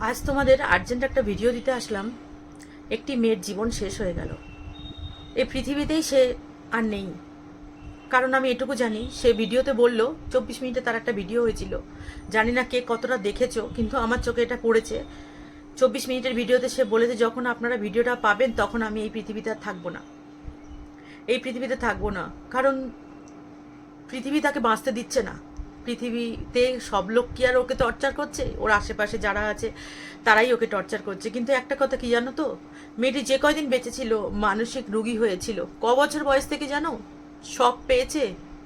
আজ তোমাদের আর্জেন্ট একটা ভিডিও দিতে আসলাম। একটি মেয়ের জীবন শেষ হয়ে গেল। এই পৃথিবীতেই সে আর নেই। কারণ আমি এটুকু জানি, সে ভিডিওতে বলল, চব্বিশ মিনিটে তার একটা ভিডিও হয়েছিল। জানি না কে কতটা দেখেছ, কিন্তু আমার চোখে এটা পড়েছে। চব্বিশ মিনিটের ভিডিওতে সে বলেছে, যখন আপনারা ভিডিওটা পাবেন, তখন আমি এই পৃথিবীতে আর থাকব না। এই পৃথিবীতে থাকব না। কারণ পৃথিবী তাকে বাঁচতে দিচ্ছে না। পৃথিবীতে সব লোক কি আর ওকে টর্চার করছে? ওর আশেপাশে যারা আছে, তারাই ওকে টর্চার করছে। কিন্তু একটা কথা কি জানো তো? মেয়েটি যে কয়দিন বেঁচে ছিল মানসিক রুগী হয়েছিল, ক বছর বয়স থেকে জানো? সব পেয়েছে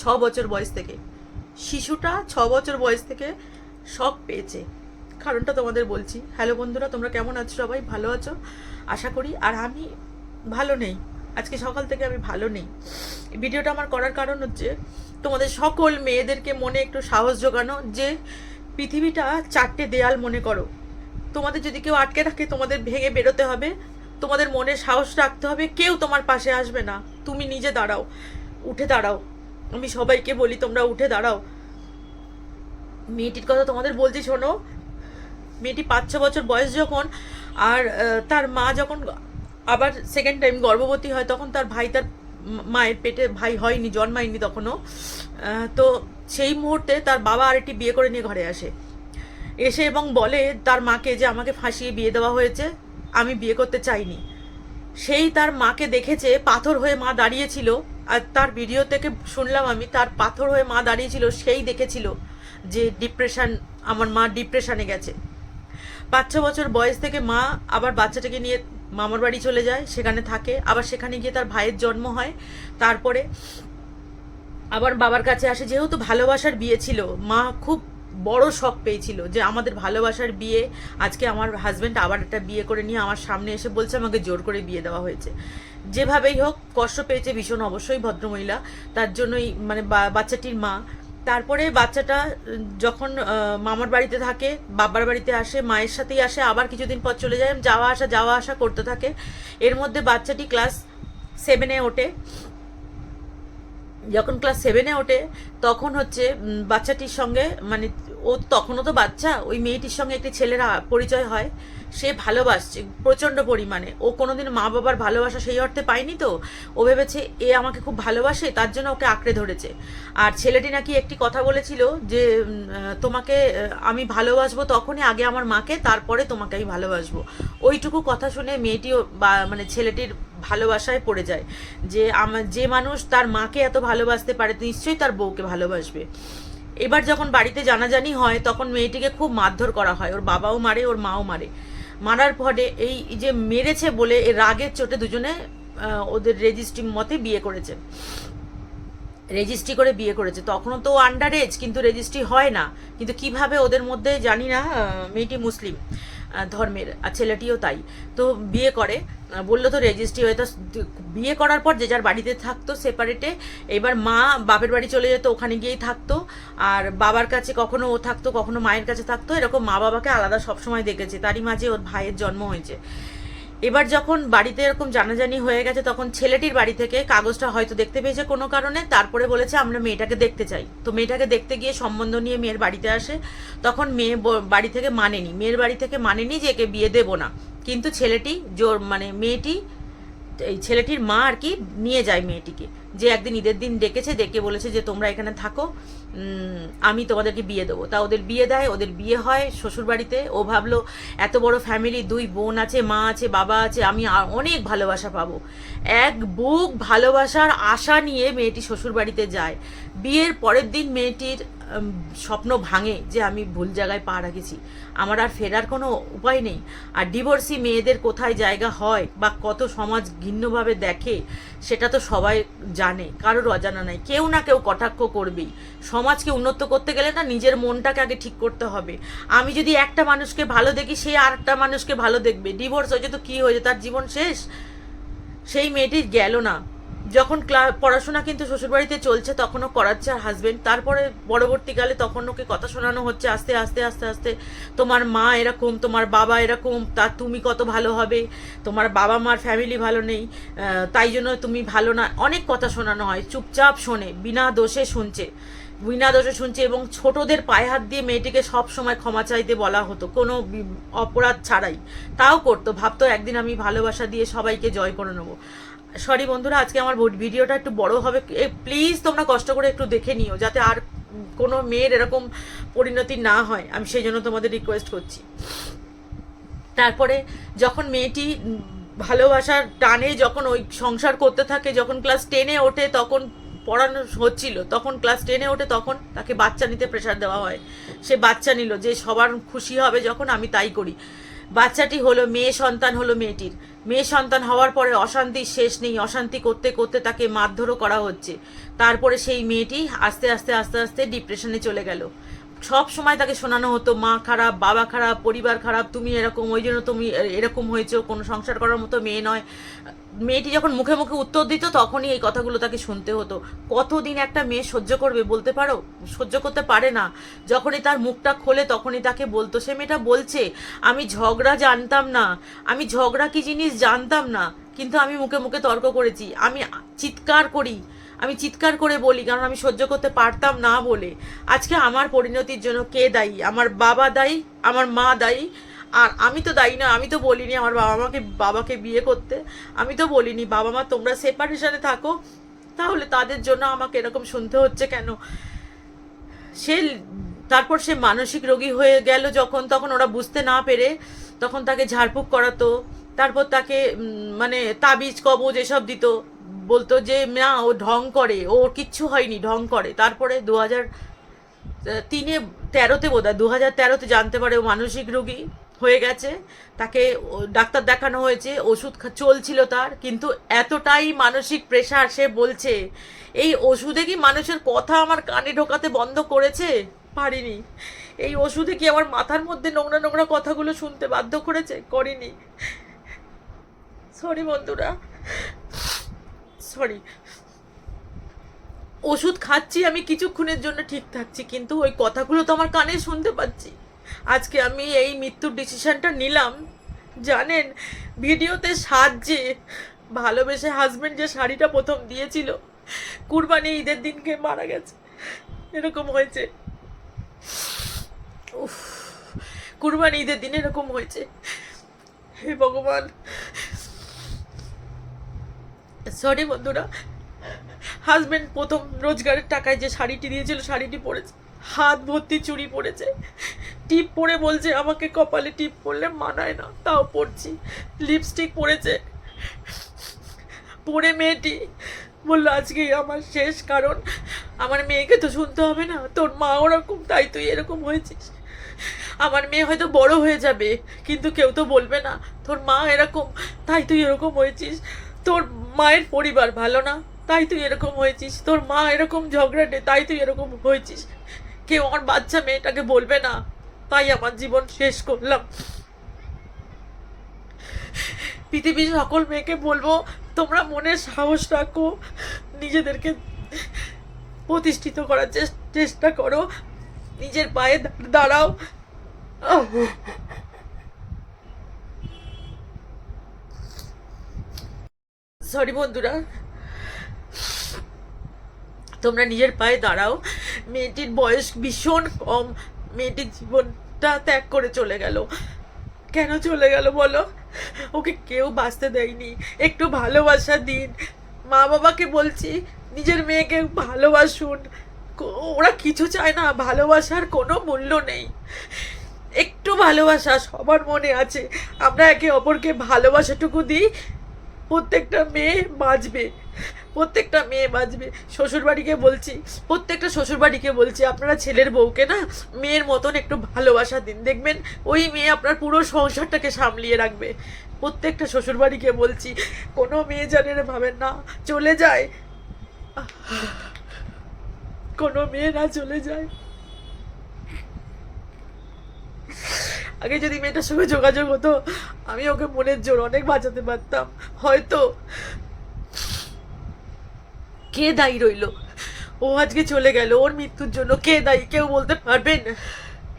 ছ বছর বয়স থেকে। শিশুটা ছ বছর বয়স থেকে সব পেয়েছে। কারণটা তোমাদের বলছি। হ্যালো বন্ধুরা, তোমরা কেমন আছো সবাই? ভালো আছো? আশা করি। আর আমি ভালো নেই। আজকে সকাল থেকে আমি ভালো নেই। ভিডিওটা আমার করার কারণ হচ্ছে তোমাদের সকল মেয়েদেরকে মনে একটু সাহস জোগানো যে পৃথিবীটা চারটে দেয়াল মনে করো। তোমাদের যদি কেউ আটকে রাখে, তোমাদের ভেঙে বেরোতে হবে। তোমাদের মনে সাহস রাখতে হবে, কেউ তোমার পাশে আসবে না। তুমি নিজে দাঁড়াও, উঠে দাঁড়াও। আমি সবাইকে বলি, তোমরা উঠে দাঁড়াও। মেয়েটির কথা তোমাদের বলছি, শোনো। মেয়েটি পাঁচ, ছ বছর বয়স যখন, আর তার মা যখন আবার সেকেন্ড টাইম গর্ভবতী হয়, তখন তার ভাই তার মায়ের পেটে ভাই হয়নি, জন্মায়নি তখনও। তো সেই মুহূর্তে তার বাবা আরেকটি বিয়ে করে নিয়ে ঘরে আসে। এসে এবং বলে তার মাকে যে আমাকে ফাঁসিয়ে বিয়ে দেওয়া হয়েছে, আমি বিয়ে করতে চাইনি। সেই তার মাকে দেখেছে, পাথর হয়ে মা দাঁড়িয়েছিল। আর তার ভিডিও থেকে শুনলাম আমি, তার পাথর হয়ে মা দাঁড়িয়েছিল, সেই দেখেছিল যে ডিপ্রেশান আমার মা ডিপ্রেশানে গেছে। পাঁচ ছ বছর বয়স থেকে মা আবার বাচ্চাটাকে নিয়ে মামার বাড়ি চলে যায়, সেখানে থাকে। আবার সেখানে গিয়ে তার ভাইয়ের জন্ম হয়। তারপরে আবার বাবার কাছে আসে। যেহেতু ভালোবাসার বিয়ে ছিল, মা খুব বড় শখ পেয়েছিল যে আমাদের ভালোবাসার বিয়ে, আজকে আমার হাজব্যান্ড আবার একটা বিয়ে করে নিয়ে আমার সামনে এসে বলছে আমাকে জোর করে বিয়ে দেওয়া হয়েছে। যেভাবেই হোক, কষ্ট পেয়েছে ভীষণ, অবশ্যই ভদ্রমহিলা। তার জন্যই মানে বাচ্চাটির মা তারপরে বাচ্চাটা, যখন মামার বাড়িতে থাকে, বাবার বাড়িতে আসে, মায়ের সাথেই আসে, আবার কিছুদিন পর চলে যায়, যাওয়া আসা যাওয়া আসা করতে থাকে। এর মধ্যে বাচ্চাটি ক্লাস সেভেনে ওঠে। যখন ক্লাস সেভেনে ওঠে, তখন হচ্ছে বাচ্চাটির সঙ্গে মানে ও তখনও তো বাচ্চা, ওই মেয়েটির সঙ্গে একটি ছেলের পরিচয় হয়। সে ভালোবাসছে, প্রচণ্ড পরিমাণে। ও কোনোদিন মা বাবার ভালোবাসা সেই অর্থে পায়নি তো? ও ভেবেছে, এ আমাকে খুব ভালোবাসে, তার জন্য ওকে আঁকড়ে ধরেছে। আর ছেলেটি নাকি একটি কথা বলেছিল যে তোমাকে আমি ভালোবাসবো তখনই আগে আমার মাকে, তারপরে তোমাকে আমি ভালোবাসবো। ওইটুকু কথা শুনে মেয়েটিও বা মানে ছেলেটির ভালোবাসায় পড়ে যায়। যে আমার যে মানুষ তার মাকে এত ভালোবাসতে পারে, নিশ্চয়ই তার বউকে ভালোবাসবে। এবার যখন বাড়িতে জানাজানি হয়, তখন মেয়েটিকে খুব মারধর করা হয়। ওর বাবাও মারে, ওর মাও মারে। মারার পরে এই যে মেরেছে বলে এর রাগের চোটে দুজনে ওদের রেজিস্ট্রি মতে বিয়ে করেছে। রেজিস্ট্রি করে বিয়ে করেছে। তখনও তো আন্ডার এজ কিন্তু রেজিস্ট্রি হয় না। কিন্তু কীভাবে ওদের মধ্যে জানি না মেয়েটি মুসলিম। ধর্মের, আর ছেলেটিও তাই। তো বিয়ে করে বলল তো রেজিস্ট্রি হয়ে, তো বিয়ে করার পর যে যার বাড়িতে থাকতো সেপারেটে এবার মা বাপের বাড়ি চলে যেত, ওখানে গিয়েই থাকতো। আর বাবার কাছে কখনো ও থাকতো, কখনো মায়ের কাছে থাকতো, এরকম মা বাবাকে আলাদা সবসময় দেখেছে। তারই মাঝে ওর ভাইয়ের জন্ম হয়েছে। এবার যখন বাড়িতে এরকম জানাজানি হয়ে গেছে, তখন ছেলেটির বাড়ি থেকে কাগজটা হয়তো দেখতে পেয়েছে কোনো কারণে, তারপরে বলেছে, আমরা মেয়েটাকে দেখতে চাই। তো মেয়েটাকে দেখতে গিয়ে সম্বন্ধ নিয়ে মেয়ের বাড়িতে আসে। তখন মেয়ে বাড়ি থেকে মানেনি। মেয়ের বাড়ি থেকে মানেনি যে একে বিয়ে দেবো না। কিন্তু ছেলেটি জোর মানে মেয়েটি এই ছেলেটির মা আর কি নিয়ে যায় মেয়েটিকে। যে একদিন ঈদের দিন ডেকেছে, ডেকে বলেছে যে তোমরা এখানে থাকো আমি তোমাদেরকে বিয়ে দেবো। তা ওদের বিয়ে দেয়, ওদের বিয়ে হয় শ্বশুর বাড়িতে ও ভাবলো, এত বড় ফ্যামিলি দুই বোন আছে, মা আছে, বাবা আছে, আমি অনেক ভালোবাসা পাবো। এক বুক ভালোবাসার আশা নিয়ে মেয়েটি শ্বশুর বাড়িতে যায়। বিয়ের পরের দিন মেয়েটির স্বপ্ন ভাঙে যে আমি ভুল জায়গায় পা রাখেছি। আমার আর ফেরার কোনো উপায় নেই। আর ডিভোর্সি মেয়েদের কোথায় জায়গা হয় বা কত সমাজ ঘিন্নভাবে দেখে, সেটা তো সবাই জানে, কারোর অজানা নাই। কেউ না কেউ কটাক্ষ করবেই। সমাজকে উন্নত করতে গেলে না নিজের মনটাকে আগে ঠিক করতে হবে। আমি যদি একটা মানুষকে ভালো দেখি, সে আর একটা মানুষকে ভালো দেখবে। ডিভোর্স হয়েছে তো কী হয়েছে? তার জীবন শেষ? সেই মেয়েটি গেল না। যখন পড়াশোনা কিন্তু শ্বশুরবাড়িতে চলছে, তখনও করাচ্ছে আর হাজবেন্ড তারপরে পরবর্তীকালে তখন ওকে কথা শোনানো হচ্ছে, আস্তে আস্তে আস্তে আস্তে, তোমার মা এরকম, তোমার বাবা এরকম, তা তুমি কত ভালো হবে? তোমার বাবা মার ফ্যামিলি ভালো নেই তাই জন্য তুমি ভালো না। অনেক কথা শোনানো হয়, চুপচাপ শোনে, বিনা দোষে শুনছে। বিনা দোষে শুনছে এবং ছোটদের পায়ে হাত দিয়ে মেয়েটিকে সব সময় ক্ষমা চাইতে বলা হতো, কোনো অপরাধ ছাড়াই। তাও করতো, ভাবতো একদিন আমি ভালোবাসা দিয়ে সবাইকে জয় করে নেব। সরি বন্ধুরা, আজকে আমার ভিডিওটা একটু বড় হবে। প্লিজ তোমরা কষ্ট করে একটু দেখে নিও, যাতে আর কোনো মেয়ের এরকম পরিণতি না হয়। আমি সেই জন্য তোমাদের রিকোয়েস্ট করছি। তারপরে যখন মেয়েটি ভালোবাসার টানে যখন ওই সংসার করতে থাকে, যখন ক্লাস টেনে ওঠে তখন পড়ানো হচ্ছিল, তখন ক্লাস টেনে ওঠে তখন তাকে বাচ্চা নিতে প্রেশার দেওয়া হয়। সে বাচ্চা নিল, যে সবার খুশি হবে যখন আমি তাই করি। বাচ্চাটি হলো মেয়ে, সন্তান হলো মেয়েটির। মেয়ে, সন্তান হওয়ার পরে অশান্তির শেষ নেই। অশান্তি করতে করতে তাকে মারধরও করা হচ্ছে। তারপরে সেই মেয়েটি আস্তে আস্তে আস্তে আস্তে ডিপ্রেশনে চলে গেল। সব সময় তাকে শোনানো হতো, মা খারাপ, বাবা খারাপ, পরিবার খারাপ, তুমি এরকম, ওই জন্য তুমি এরকম হয়েছো, কোনো সংসার করার মতো মেয়ে নয়। মেয়েটি যখন মুখে মুখে উত্তর দিত, তখনই এই কথাগুলো তাকে শুনতে হতো। কতদিন একটা মেয়ে সহ্য করবে বলতে পারো? সহ্য করতে পারে না। যখনই তার মুখটা খোলে, তখনই তাকে বলতো, সে মেয়েটা বলছে, আমি ঝগড়া জানতাম না, আমি ঝগড়া কি জিনিস জানতাম না, কিন্তু আমি মুখে মুখে তর্ক করেছি, আমি চিৎকার করি আমি চিৎকার করে বলি, কারণ আমি সহ্য করতে পারতাম না বলে। আজকে আমার পরিণতির জন্য কে দায়ী? আমার বাবা দায়ী? আমার মা দায়ী? আর আমি তো দায়ী না, আমি তো বলিনি আমার বাবা মাকে, বাবাকে বিয়ে করতে। আমি তো বলিনি, বাবা মা, তোমরা সেপারেশনে থাকো, তাহলে তাদের জন্য আমাকে এরকম শুনতে হচ্ছে কেন? সে, তারপর সে মানসিক রোগী হয়ে গেল যখন, তখন ওরা বুঝতে না পেরে তখন তাকে ঝাড়ফুঁক করাতো, তারপর তাকে মানে তাবিজ, কবজ এসব দিত। বলতো যে, না, ও ঢং করে ওর কিচ্ছু হয়নি, ঢং করে। তারপরে দু হাজার তিনে, তেরোতে বোধ হয় দু হাজার তেরোতে জানতে পারে ও মানসিক রোগী হয়ে গেছে। তাকে ও, ডাক্তার দেখানো হয়েছে, ওষুধ চলছিল তার, কিন্তু এতটাই মানসিক প্রেশার সে বলছে, এই ওষুধে কি মানুষের কথা আমার কানে ঢোকাতে বন্ধ করেছে? পারিনি। এই ওষুধে কি আমার মাথার মধ্যে নোংরা নোংরা কথাগুলো শুনতে বাধ্য করেছে? করিনি। সরি বন্ধুরা। সরি ওষুধ খাচ্ছি, আমি কিছুক্ষণের জন্য ঠিক থাকছি, কিন্তু ওই কথাগুলো তো আমার কানে শুনতে পাচ্ছি। আজকে আমি এই মৃত্যুর ডিসিশনটা নিলাম। জানেন, ভিডিওতে সাহায্যে ভালোবেসে হাজবেন্ড যে শাড়িটা প্রথম দিয়েছিল, কুরবানি ঈদের দিনকে মারা গেছে। এরকম হয়েছে। উফ, কুরবানি ঈদের দিন এরকম হয়েছে। হে ভগবান সরি বন্ধুরা। হাজব্যান্ড প্রথম রোজগারের টাকায় যে শাড়িটি দিয়েছিল, শাড়িটি পরেছে। হাত ভর্তি চুরি পরেছে। টিপ পরে বলছে, আমাকে কপালে টিপ পরলে মানায় না, তাও পরছি। লিপস্টিক পরেছে। পরে মেয়েটি বলল, আজকেই আমার শেষ কারণ। আমার মেয়েকে তো শুনতে হবে না। তোর মা ওরকম, তাই তুই এরকম হয়েছিস। আমার মেয়ে হয়তো বড় হয়ে যাবে, কিন্তু কেউ তো বলবে না। তোর মা এরকম, তাই তুই এরকম হয়েছিস। তোর মায়ের পরিবার ভালো না? তাই তুই এরকম হয়েছিস। তোর মা এরকম ঝগড়াটে তাই তুই এরকম হয়েছিস। কেউ আমার বাচ্চা মেয়েটাকে বলবে না। তাই আমার জীবন শেষ করলাম। পৃথিবীর সকল মেয়েকে বলব, তোমরা মনে সাহস রাখো। নিজেদেরকে প্রতিষ্ঠিত করার চেষ্টা করো। নিজের পায়ে দাঁড়াও। সরি বন্ধুরা। তোমরা নিজের পায়ে দাঁড়াও। মেয়েটির বয়স ভীষণ কম। মেয়েটির জীবনটা ত্যাগ করে চলে গেল। কেন চলে গেল বলো? ওকে কেউ বাঁচতে দেয়নি। একটু ভালোবাসা দিন। মা বাবাকে বলছি, নিজের মেয়েকে ভালোবাসুন। ওরা কিছু চায় না। ভালোবাসার কোনো মূল্য নেই। একটু ভালোবাসা সবার মনে আছে। আমরা একে অপরকে ভালোবাসাটুকু দিই। প্রত্যেকটা মেয়ে বাঁচবে, প্রত্যেকটা মেয়ে বাঁচবে। শ্বশুরবাড়িকে বলছি, প্রত্যেকটা শ্বশুরবাড়িকে বলছি, আপনারা ছেলের বউকে না মেয়ের মতন একটু ভালোবাসা দিন। দেখবেন ওই মেয়ে আপনার পুরো সংসারটাকে সামলিয়ে রাখবে। প্রত্যেকটা শ্বশুরবাড়িকে বলছি, কোনো মেয়ে জানেন ভাবেন না চলে যায়। কোনো মেয়ে না চলে যায়। আগে যদি মেয়েটার সঙ্গে যোগাযোগ হতো, আমি ওকে মনের জোর অনেক বাঁচাতে পারতাম। হয়তো কে দায়ী রইল? ও আজকে চলে গেল, ওর মৃত্যুর জন্য কে দায়ী? কেউ বলতে পারবেন?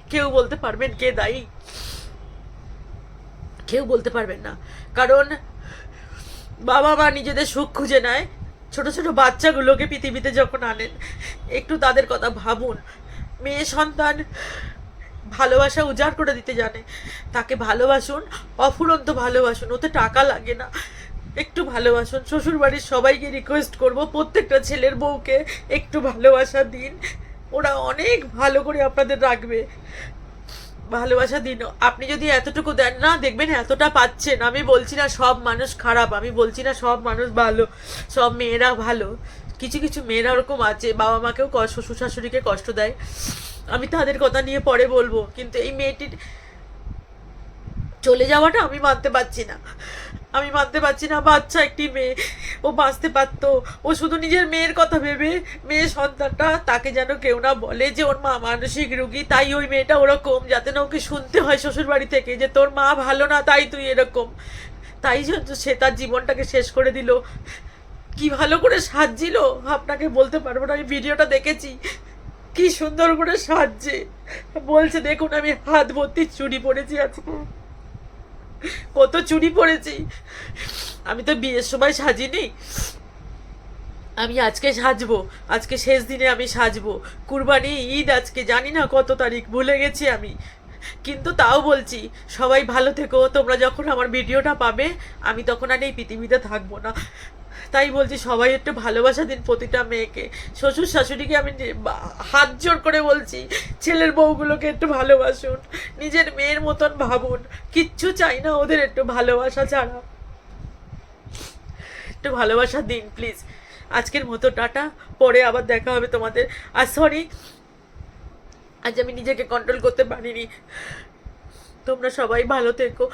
কেউ বলতে পারবেন কে দায়ী? কেউ বলতে পারবেন না। কারণ বাবা মা নিজেদের সুখ খুঁজে নেয়। ছোট ছোট বাচ্চাগুলোকে পৃথিবীতে যখন আনেন, একটু তাদের কথা ভাবুন। মেয়ে সন্তান ভালোবাসা উজাড় করে দিতে জানে। তাকে ভালোবাসুন, অফুরন্ত ভালোবাসুন, ওতে টাকা লাগে না। একটু ভালোবাসুন শ্বশুর বাড়ির সবাইকে রিকোয়েস্ট করব, প্রত্যেকটা ছেলের বউকে একটু ভালোবাসা দিন। ওরা অনেক ভালো করে আপনাদের রাখবে। ভালোবাসা দিন। আপনি যদি এতটুকু দেন না, দেখবেন এতটা পাচ্ছেন। আমি বলছি না সব মানুষ খারাপ, আমি বলছি না সব মানুষ ভালো, সব মেয়েরা ভালো। কিছু কিছু মেয়েরা ওরকম আছে বাবা মাকেও শ্বশুর শাশুড়িকে কষ্ট দেয়। আমি তাদের কথা নিয়ে পরে বলব, কিন্তু এই মেয়েটির চলে যাওয়াটা আমি মানতে পারছি না। আমি মানতে পারছি না, বাচ্চা একটি মেয়ে, ও বাঁচতে পারতো। ও শুধু নিজের মেয়ের কথা ভেবে, মেয়ে সন্তানটা তাকে যেন কেউ না বলে যে ওর মা মানসিক রুগী, তাই ওই মেয়েটা ওরকম, যাতে না ওকে শুনতে হয় শ্বশুর বাড়ি থেকে যে তোর মা ভালো না, তাই তুই এরকম। তাই জন্য সে তার জীবনটাকে শেষ করে দিল। কি ভালো করে সাজছিল, আপনাকে বলতে পারব না, আমি ভিডিওটা দেখেছি। কি সুন্দর করে সাজছে। বলছে, দেখুন, আমি হাত ভর্তি চুড়ি পরেছি আজকে। কত চুড়ি পরেছি। আমি তো বিয়ের সময় সাজিনি। আমি আজকে সাজবো। আজকে শেষ দিনে আমি সাজবো। কুরবানি ঈদ আজকে, জানি না কত তারিখ, ভুলে গেছি আমি। কিন্তু তাও বলছি, সবাই ভালো থেকো। তোমরা যখন আমার ভিডিওটা পাবে, আমি তখন আর এই পৃথিবীতে থাকব না। তাই বলছি সবাই একটু ভালোবাসা দিন প্রতিটা মেয়েকে। শ্বশুর শাশুড়িকে আমি হাত জোর করে বলছি, ছেলের বউগুলোকে একটু ভালোবাসুন, নিজের মেয়ের মতন ভাবুন, কিচ্ছু চাই না ওদের একটু ভালোবাসা ছাড়া। একটু ভালোবাসা দিন প্লিজ আজকের মতো টাটা, পরে আবার দেখা হবে তোমাদের। আর সরি আজ আমি নিজেকে কন্ট্রোল করতে পারিনি। তোমরা সবাই ভালো থেকো।